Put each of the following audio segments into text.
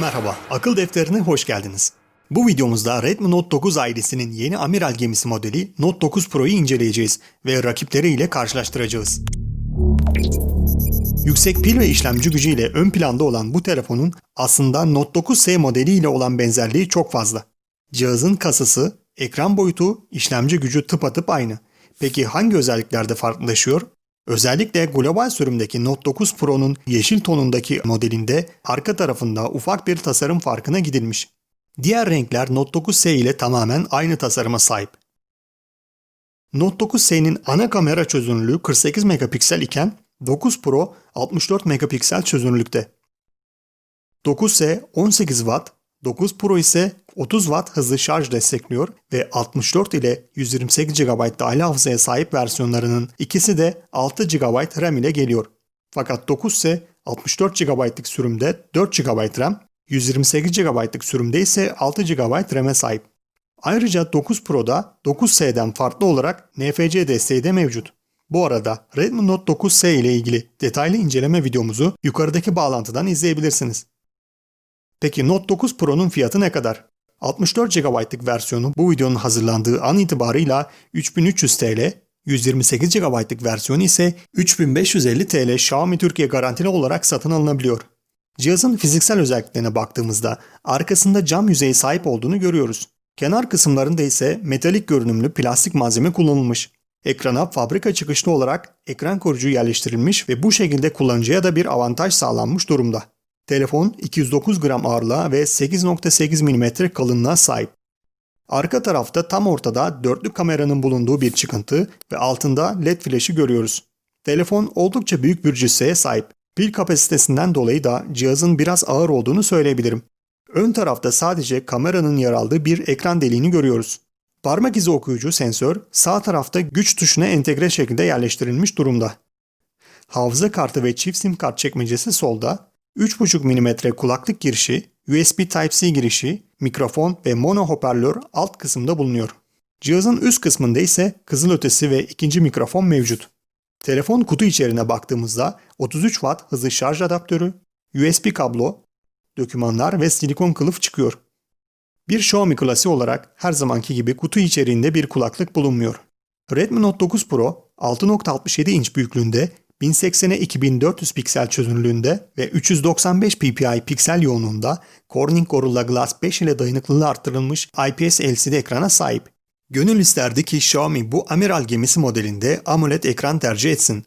Merhaba, akıl defterine hoş geldiniz. Bu videomuzda Redmi Note 9 ailesinin yeni amiral gemisi modeli Note 9 Pro'yu inceleyeceğiz ve rakipleriyle karşılaştıracağız. Yüksek pil ve işlemci gücüyle ön planda olan bu telefonun aslında Note 9S modeliyle olan benzerliği çok fazla. Cihazın kasası, ekran boyutu, işlemci gücü tıpatıp aynı. Peki hangi özelliklerde farklılaşıyor? Özellikle global sürümdeki Note 9 Pro'nun yeşil tonundaki modelinde arka tarafında ufak bir tasarım farkına gidilmiş. Diğer renkler Note 9S ile tamamen aynı tasarıma sahip. Note 9S'nin ana kamera çözünürlüğü 48 megapiksel iken 9 Pro 64 megapiksel çözünürlükte. 9S 18 Watt, 9 Pro ise 30 Watt hızlı şarj destekliyor ve 64 ile 128 GB dahili hafızaya sahip versiyonlarının ikisi de 6 GB RAM ile geliyor. Fakat 9S 64 GB'lık sürümde 4 GB RAM, 128 GB'lık sürümde ise 6 GB RAM'e sahip. Ayrıca 9 Pro'da 9S'den farklı olarak NFC desteği de mevcut. Bu arada Redmi Note 9S ile ilgili detaylı inceleme videomuzu yukarıdaki bağlantıdan izleyebilirsiniz. Peki Note 9 Pro'nun fiyatı ne kadar? 64 GB'lık versiyonu bu videonun hazırlandığı an itibarıyla 3300 TL, 128 GB'lık versiyonu ise 3550 TL Xiaomi Türkiye garantili olarak satın alınabiliyor. Cihazın fiziksel özelliklerine baktığımızda arkasında cam yüzeye sahip olduğunu görüyoruz. Kenar kısımlarında ise metalik görünümlü plastik malzeme kullanılmış. Ekrana fabrika çıkışlı olarak ekran koruyucu yerleştirilmiş ve bu şekilde kullanıcıya da bir avantaj sağlanmış durumda. Telefon 209 gram ağırlığa ve 8.8 mm kalınlığa sahip. Arka tarafta tam ortada dörtlü kameranın bulunduğu bir çıkıntı ve altında led flaşı görüyoruz. Telefon oldukça büyük bir cüsseye sahip. Pil kapasitesinden dolayı da cihazın biraz ağır olduğunu söyleyebilirim. Ön tarafta sadece kameranın yer aldığı bir ekran deliğini görüyoruz. Parmak izi okuyucu sensör sağ tarafta güç tuşuna entegre şekilde yerleştirilmiş durumda. Hafıza kartı ve çift sim kart çekmecesi solda, 3.5 mm kulaklık girişi, USB Type-C girişi, mikrofon ve mono hoparlör alt kısımda bulunuyor. Cihazın üst kısmında ise kızılötesi ve ikinci mikrofon mevcut. Telefon kutu içeriğine baktığımızda 33 Watt hızlı şarj adaptörü, USB kablo, dokümanlar ve silikon kılıf çıkıyor. Bir Xiaomi klasiği olarak her zamanki gibi kutu içeriğinde bir kulaklık bulunmuyor. Redmi Note 9 Pro 6.67 inç büyüklüğünde 1080'e 2400 piksel çözünürlüğünde ve 395 ppi piksel yoğunluğunda Corning Gorilla Glass 5 ile dayanıklılığı arttırılmış IPS LCD ekrana sahip. Gönül isterdi ki Xiaomi bu amiral gemisi modelinde AMOLED ekran tercih etsin.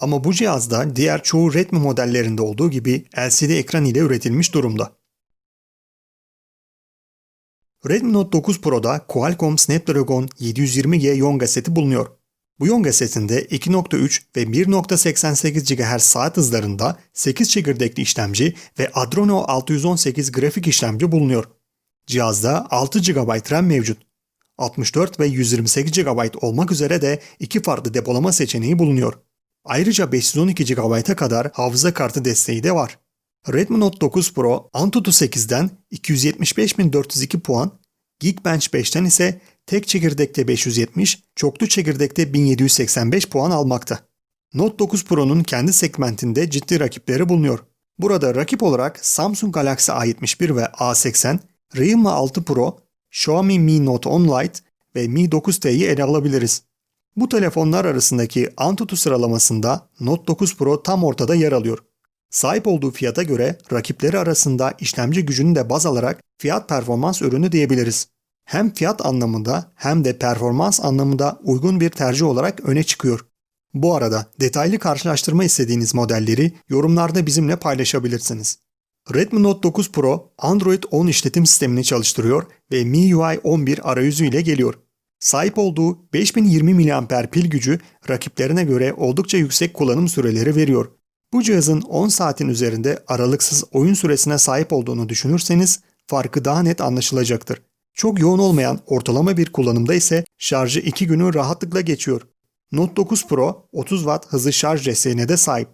Ama bu cihazda diğer çoğu Redmi modellerinde olduğu gibi LCD ekran ile üretilmiş durumda. Redmi Note 9 Pro'da Qualcomm Snapdragon 720G Yonga seti bulunuyor. Bu Yonga setinde 2.3 ve 1.88 GHz saat hızlarında 8 çekirdekli işlemci ve Adreno 618 grafik işlemci bulunuyor. Cihazda 6 GB RAM mevcut. 64 ve 128 GB olmak üzere de iki farklı depolama seçeneği bulunuyor. Ayrıca 512 GB'a kadar hafıza kartı desteği de var. Redmi Note 9 Pro Antutu 8'den 275.402 puan, Geekbench 5'ten ise tek çekirdekte 570, çoklu çekirdekte 1785 puan almakta. Note 9 Pro'nun kendi segmentinde ciddi rakipleri bulunuyor. Burada rakip olarak Samsung Galaxy A71 ve A80, Realme 6 Pro, Xiaomi Mi Note 10 Lite ve Mi 9T'yi ele alabiliriz. Bu telefonlar arasındaki Antutu sıralamasında Note 9 Pro tam ortada yer alıyor. Sahip olduğu fiyata göre rakipleri arasında işlemci gücünü de baz alarak fiyat performans ürünü diyebiliriz. Hem fiyat anlamında hem de performans anlamında uygun bir tercih olarak öne çıkıyor. Bu arada detaylı karşılaştırma istediğiniz modelleri yorumlarda bizimle paylaşabilirsiniz. Redmi Note 9 Pro Android 10 işletim sistemini çalıştırıyor ve MIUI 11 arayüzü ile geliyor. Sahip olduğu 5020 mAh pil gücü rakiplerine göre oldukça yüksek kullanım süreleri veriyor. Bu cihazın 10 saatin üzerinde aralıksız oyun süresine sahip olduğunu düşünürseniz farkı daha net anlaşılacaktır. Çok yoğun olmayan ortalama bir kullanımda ise şarjı 2 günü rahatlıkla geçiyor. Note 9 Pro 30 Watt hızlı şarj desteğine de sahip.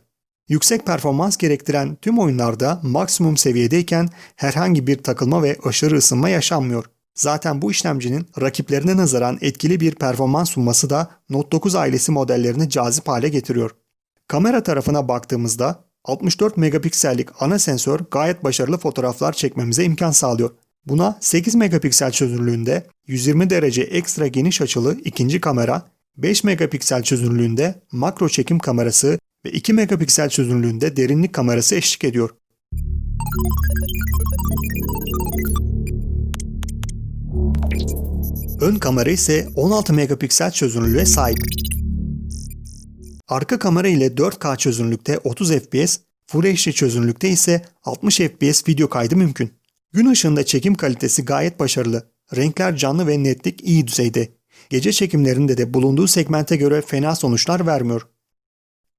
Yüksek performans gerektiren tüm oyunlarda maksimum seviyedeyken herhangi bir takılma ve aşırı ısınma yaşanmıyor. Zaten bu işlemcinin rakiplerine nazaran etkili bir performans sunması da Note 9 ailesi modellerini cazip hale getiriyor. Kamera tarafına baktığımızda 64 megapiksellik ana sensör gayet başarılı fotoğraflar çekmemize imkan sağlıyor. Buna 8 megapiksel çözünürlüğünde 120 derece ekstra geniş açılı ikinci kamera, 5 megapiksel çözünürlüğünde makro çekim kamerası ve 2 megapiksel çözünürlüğünde derinlik kamerası eşlik ediyor. Ön kamera ise 16 megapiksel çözünürlüğe sahip. Arka kamera ile 4K çözünürlükte 30 fps, Full HD çözünürlükte ise 60 fps video kaydı mümkün. Gün ışığında çekim kalitesi gayet başarılı. Renkler canlı ve netlik iyi düzeyde. Gece çekimlerinde de bulunduğu segmente göre fena sonuçlar vermiyor.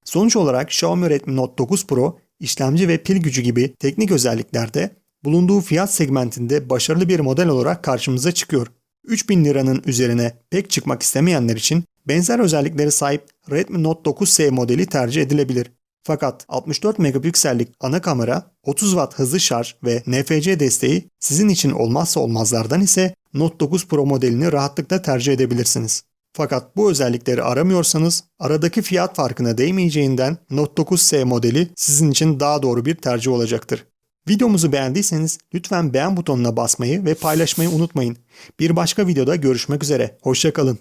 Sonuç olarak Xiaomi Redmi Note 9 Pro işlemci ve pil gücü gibi teknik özelliklerde bulunduğu fiyat segmentinde başarılı bir model olarak karşımıza çıkıyor. 3000 liranın üzerine pek çıkmak istemeyenler için benzer özelliklere sahip Redmi Note 9S modeli tercih edilebilir. Fakat 64 megapiksellik ana kamera, 30 watt hızlı şarj ve NFC desteği sizin için olmazsa olmazlardan ise Note 9 Pro modelini rahatlıkla tercih edebilirsiniz. Fakat bu özellikleri aramıyorsanız aradaki fiyat farkına değmeyeceğinden Note 9S modeli sizin için daha doğru bir tercih olacaktır. Videomuzu beğendiyseniz lütfen beğen butonuna basmayı ve paylaşmayı unutmayın. Bir başka videoda görüşmek üzere. Hoşçakalın.